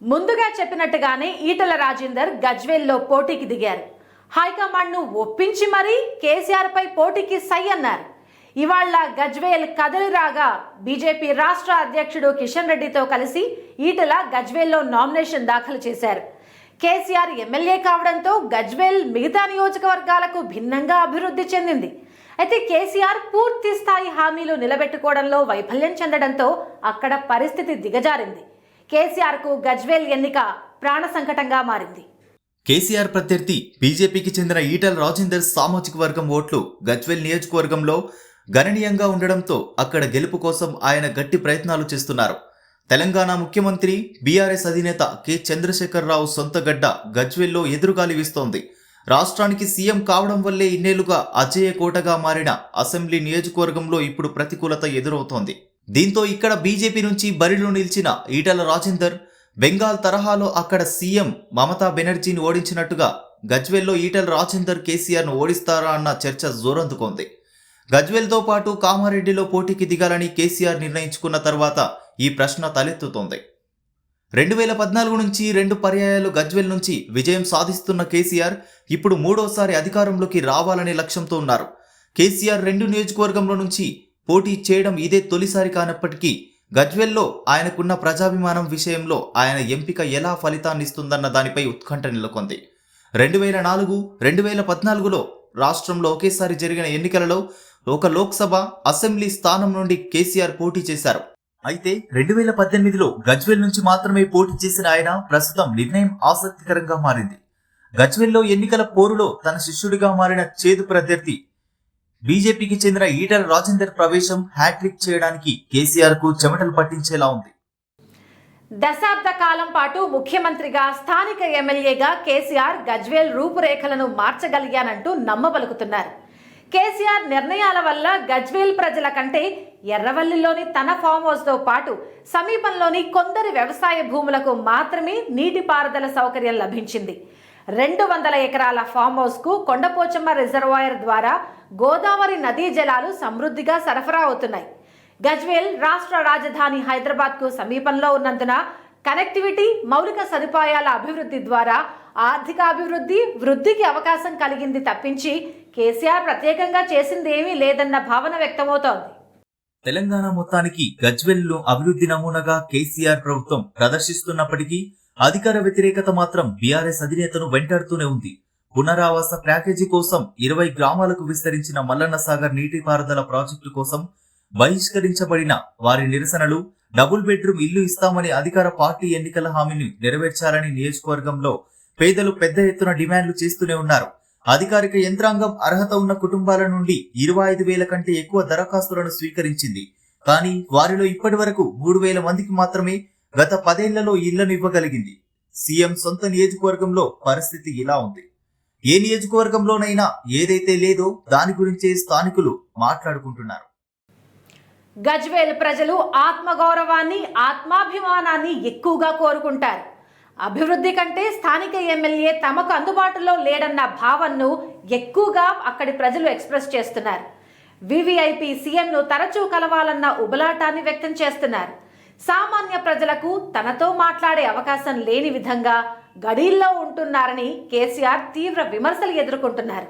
ముందుగా చెప్పినట్టుగానే ఈటల రాజేందర్ గజ్వేల్లో పోటీకి దిగారు. హైకమాండ్ను ఒప్పించి మరీ కేసీఆర్పై పోటీకి సై అన్నారు. ఇవాళ గజ్వేల్ కదలి రాగా బీజేపీ రాష్ట్ర అధ్యక్షుడు కిషన్ రెడ్డితో కలిసి ఈటల గజ్వేల్లో నామినేషన్ దాఖలు చేశారు. కేసీఆర్ ఎమ్మెల్యే కావడంతో గజ్వేల్ మిగతా నియోజకవర్గాలకు భిన్నంగా అభివృద్ధి చెందింది. అయితే కేసీఆర్ పూర్తి స్థాయి హామీలు నిలబెట్టుకోవడంలో వైఫల్యం చెందడంతో అక్కడ పరిస్థితి దిగజారింది. కేసీఆర్కు గజ్వేల్ ఎన్నిక ప్రాణ సంకటంగా మారింది. కేసీఆర్ ప్రత్యర్థి బీజేపీకి చెందిన ఈటల రాజేందర్ సామాజిక వర్గం ఓట్లు గజ్వేల్ నియోజకవర్గంలో గణనీయంగా ఉండడంతో అక్కడ గెలుపు కోసం ఆయన గట్టి ప్రయత్నాలు చేస్తున్నారు. తెలంగాణ ముఖ్యమంత్రి బీఆర్ఎస్ అధినేత కె. చంద్రశేఖరరావు సొంత గడ్డ గజ్వేల్లో ఎదురుగాలి వీస్తోంది. రాష్ట్రానికి సీఎం కావడం వల్లే ఇన్నేళ్ళుగా అజేయ కోటగా మారిన అసెంబ్లీ నియోజకవర్గంలో ఇప్పుడు ప్రతికూలత ఎదురవుతోంది. దీంతో ఇక్కడ బీజేపీ నుంచి బరిలో నిలిచిన ఈటల రాజేందర్ బెంగాల్ తరహాలో అక్కడ సీఎం మమతా బెనర్జీని ఓడించినట్టుగా గజ్వెల్లో ఈటల రాజేందర్ కేసీఆర్ను ఓడిస్తారా అన్న చర్చ జోరందుకుంది. గజ్వేల్తో పాటు కామారెడ్డిలో పోటీకి దిగాలని కేసీఆర్ నిర్ణయించుకున్న తర్వాత ఈ ప్రశ్న తలెత్తుతోంది. రెండు వేల పద్నాలుగు నుంచి రెండు పర్యాయాలు గజ్వేల్ నుంచి విజయం సాధిస్తున్న కేసీఆర్ ఇప్పుడు మూడోసారి అధికారంలోకి రావాలనే లక్ష్యంతో ఉన్నారు. కేసీఆర్ రెండు నియోజకవర్గంలో నుంచి పోటీ చేయడం ఇదే తొలిసారి కానప్పటికీ గజ్వెల్లో ఆయనకున్న ప్రజాభిమానం విషయంలో ఆయన ఎంపిక ఎలా ఫలితాన్నిస్తుందన్న దానిపై ఉత్కంఠ నెలకొంది. రెండు వేల నాలుగు రెండు వేల పద్నాలుగులో రాష్ట్రంలో ఒకేసారి జరిగిన ఎన్నికలలో ఒక లోక్సభ అసెంబ్లీ స్థానం నుండి కేసీఆర్ పోటీ చేశారు. అయితే రెండు వేల పద్దెనిమిదిలో గజ్వేల్ నుంచి మాత్రమే పోటీ చేసిన ఆయన ప్రస్తుతం నిర్ణయం ఆసక్తికరంగా మారింది. గజ్వెల్లో ఎన్నికల పోరులో తన శిష్యుడిగా మారిన చేదు ప్రత్యర్థి బీజేపీకి చెందిన ఈటల రాజేందర్ ప్రవేశం హ్యాట్రిక్ చేయడానికి కేసీఆర్కు చెమటలు పట్టించేలా ఉంది. దశాబ్ద కాలం పాటు ముఖ్యమంత్రిగా స్థానిక ఎమ్మెల్యేగా కేసీఆర్ గజ్వేల్ రూపురేఖలను మార్చగలిగానంటూ నమ్మబలుకుతున్నారు. కేసీఆర్ నిర్ణయాల వల్ల గజ్వేల్ ప్రజల కంటే ఎర్రవల్లిలోని తన ఫామ్ హౌస్తో పాటు సమీపంలోని కొందరి వ్యవసాయ భూములకు మాత్రమే నీటిపారుదల సౌకర్యం లభించింది. రెండు వందల ఎకరాల ఫామ్ హౌస్కు కొండపోచమ్మ రిజర్వాయర్ ద్వారా గోదావరి నదీ జలాలు సమృద్ధిగా సరఫరా అవుతున్నాయి. గజ్వేల్ రాష్ట్ర రాజధాని హైదరాబాద్కు సమీపంలో ఉన్నందున కనెక్టివిటీ మౌలిక సదుపాయాల అభివృద్ధి ద్వారా ఆర్థిక అభివృద్ధి వృద్ధికి అవకాశం కలిగింది తప్పించి కేసీఆర్ ప్రత్యేకంగా చేసింది ఏమీ లేదన్న భావన వ్యక్తమవుతోంది. తెలంగాణ మొత్తానికి గజ్వెల్లో అభివృద్ధి నమూనాగా కేసీఆర్ ప్రభుత్వం ప్రదర్శిస్తున్నప్పటికీ అధికార వ్యతిరేకత మాత్రం బీఆర్ఎస్ అధినేతను వెంటాడుతూనే ఉంది. పునరావాస ప్యాకేజీ కోసం ఇరవై గ్రామాలకు విస్తరించిన మల్లన్న సాగర్ నీటిపారుదల ప్రాజెక్టు కోసం బహిష్కరించబడిన వారి నిరసనలు డబుల్ బెడ్రూమ్ ఇల్లు ఇస్తామని అధికార పార్టీ ఎన్నికల హామీని నెరవేర్చాలని నియోజకవర్గంలో పేదలు పెద్ద ఎత్తున డిమాండ్లు చేస్తూనే ఉన్నారు. అధికారిక యంత్రాంగం అర్హత ఉన్న కుటుంబాల నుండి ఇరవై ఐదు వేల కంటే ఎక్కువ దరఖాస్తులను స్వీకరించింది. కానీ వారిలో ఇప్పటి వరకు మూడు వేల మందికి మాత్రమే గత పదేళ్ళలో ఇళ్ళను ఇవ్వగలిగింది. సీఎం సొంత నియోజకవర్గంలో పరిస్థితి ఇలా ఉంది. ఏ నియోజకవర్గంలోనైనా ఏదైతే లేదో దాని గురించే స్థానికులు మాట్లాడుకుంటున్నారు. గజ్వేల్ ప్రజలు ఆత్మగౌరవాన్ని ఆత్మాభిమానాన్ని ఎక్కువగా కోరుకుంటారు. అభివృద్ధి కంటే స్థానిక ఎమ్మెల్యే తమకు అందుబాటులో లేడన్న భావనను ఎక్కువగా అక్కడి ప్రజలు ఎక్స్ప్రెస్ చేస్తున్నారు. వివిఐపి సీఎంను తరచూ కలవాలన్న ఉబలాటాన్ని వ్యక్తం చేస్తున్నారు. సామాన్య ప్రజలకు తనతో మాట్లాడే అవకాశం లేని విధంగా గడీల్లో ఉంటున్నారని కేసీఆర్ తీవ్ర విమర్శలు ఎదుర్కొంటున్నారు.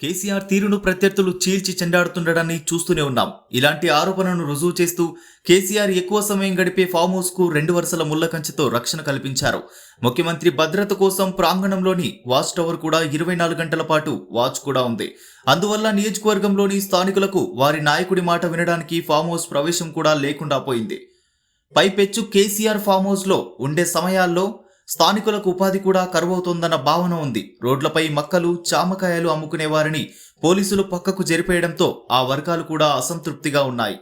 కేసీఆర్ తీరును ప్రత్యర్థులు చీల్చి చెండాడుతుండడాన్ని చూస్తూనే ఉన్నాం. ఇలాంటి ఆరోపణను రుజువు చేస్తూ కేసీఆర్ ఎక్కువ సమయం గడిపే ఫామ్ హౌస్కు రెండు వరుసల ముళ్ళ కంచెతో రక్షణ కల్పించారు. ముఖ్యమంత్రి భద్రత కోసం ప్రాంగణంలోని వాచ్ టవర్ కూడా ఇరవై నాలుగు గంటల పాటు వాచ్ కూడా ఉంది. అందువల్ల నియోజకవర్గంలోని స్థానికులకు వారి నాయకుడి మాట వినడానికి ఫామ్ హౌస్ ప్రవేశం కూడా లేకుండా పోయింది. పైపెచ్చు కేసీఆర్ ఫామ్ హౌస్లో ఉండే సమయాల్లో స్థానికులకు ఉపాధి కూడా కరువవుతోందన్న భావన ఉంది. రోడ్లపై మక్కలు చామకాయలు అమ్ముకునే వారిని పోలీసులు పక్కకు జరిపేయడంతో ఆ వర్గాలు కూడా అసంతృప్తిగా ఉన్నాయి.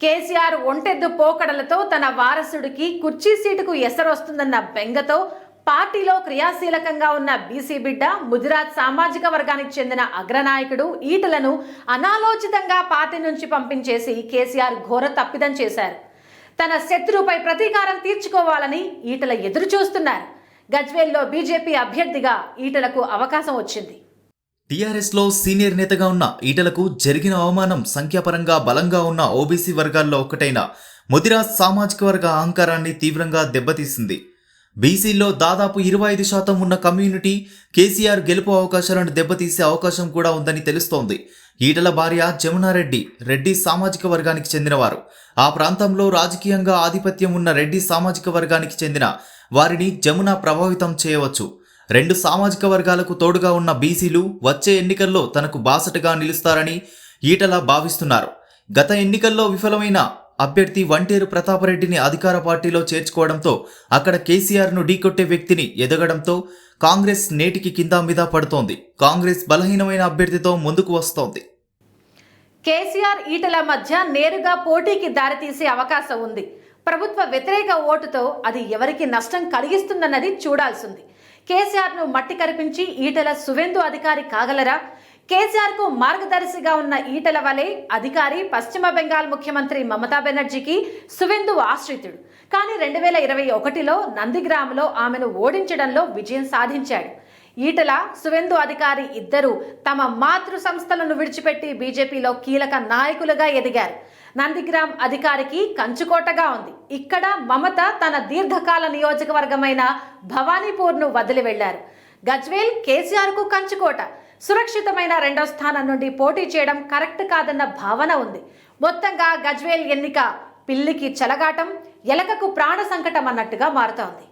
కేసీఆర్ ఒంటెద్దు పోకడలతో తన వారసుడికి కుర్చీ సీటుకు ఎసరొస్తుందన్న బెంగతో పార్టీలో క్రియాశీలకంగా ఉన్న బీసీ బిడ్డ గుజరాత్ సామాజిక వర్గానికి చెందిన అగ్రనాయకుడు ఈటలను అనాలోచితంగా పార్టీ నుంచి పంపించేసి కేసీఆర్ ఘోర తప్పిదం చేశారు. తన శత్రువుపై ప్రతీకారం తీర్చుకోవాలని ఈటల ఎదురు చూస్తున్నారు. గజ్వేల్లో బీజేపీ అభ్యర్థిగా ఈటలకు అవకాశం వచ్చింది. టీఆర్ఎస్లో సీనియర్ నేతగా ఉన్న ఈటలకు జరిగిన అవమానం సంఖ్యాపరంగా బలంగా ఉన్న ఓబీసీ వర్గాల్లో ఒకటైన ముదిరాజ్ సామాజిక వర్గ అహంకారాన్ని తీవ్రంగా దెబ్బతీసింది. బీసీల్లో దాదాపు ఇరవై ఐదు శాతం ఉన్న కమ్యూనిటీ కేసీఆర్ గెలుపు అవకాశాలను దెబ్బతీసే అవకాశం కూడా ఉందని తెలుస్తోంది. ఈటల భార్య జమునారెడ్డి రెడ్డి సామాజిక వర్గానికి చెందినవారు. ఆ ప్రాంతంలో రాజకీయంగా ఆధిపత్యం ఉన్న రెడ్డి సామాజిక వర్గానికి చెందిన వారిని జమున ప్రభావితం చేయవచ్చు. రెండు సామాజిక వర్గాలకు తోడుగా ఉన్న బీసీలు వచ్చే ఎన్నికల్లో తనకు బాసటగా నిలుస్తారని ఈటల భావిస్తున్నారు. గత ఎన్నికల్లో విఫలమైన అభ్యర్థి వంటేరు ప్రతాపరెడ్డిని అధికార పార్టీలో చేర్చుకోవడంతో అక్కడ కేసీఆర్ను ఢీకొట్టే వ్యక్తిని ఎదగడంతో కాంగ్రెస్ నేటికి కింద మీద పడుతోంది. కాంగ్రెస్ బలహీనమైన అభ్యర్థితో ముందుకు వస్తోంది. కేసీఆర్ ఈటల మధ్య నేరుగా పోటీకి దారితీసే అవకాశం ఉంది. ప్రభుత్వ వ్యతిరేక ఓటుతో అది ఎవరికి నష్టం కలిగిస్తుందన్నది చూడాల్సింది. కేసీఆర్ను మట్టి కరిపించి ఈటల సువెందు అధికారి కాగలరా? కేసీఆర్కు మార్గదర్శిగా ఉన్న ఈటల వలె అధికారి పశ్చిమ బెంగాల్ ముఖ్యమంత్రి మమతా బెనర్జీకి సువెందు ఆశ్రితుడు. కానీ రెండు వేల ఇరవై ఒకటిలో నందిగ్రామ్లో ఆమెను ఓడించడంలో విజయం సాధించాడు. ఈటల సువెందు అధికారి ఇద్దరు తమ మాతృ సంస్థలను విడిచిపెట్టి బీజేపీలో కీలక నాయకులుగా ఎదిగారు. నందిగ్రామ్ అధికారికి కంచుకోటగా ఉంది. ఇక్కడ మమత తన దీర్ఘకాల నియోజకవర్గమైన భవానీపూర్ను వదిలి వెళ్ళారు. గజ్వేల్ కేసీఆర్కు కంచుకోట. సురక్షితమైన రెండో స్థానం నుండి పోటీ చేయడం కరెక్ట్ కాదన్న భావన ఉంది. మొత్తంగా గజ్వేల్ ఎన్నిక పిల్లికి చెలగాటం ఎలకకు ప్రాణ సంకటం అన్నట్టుగా మారుతోంది.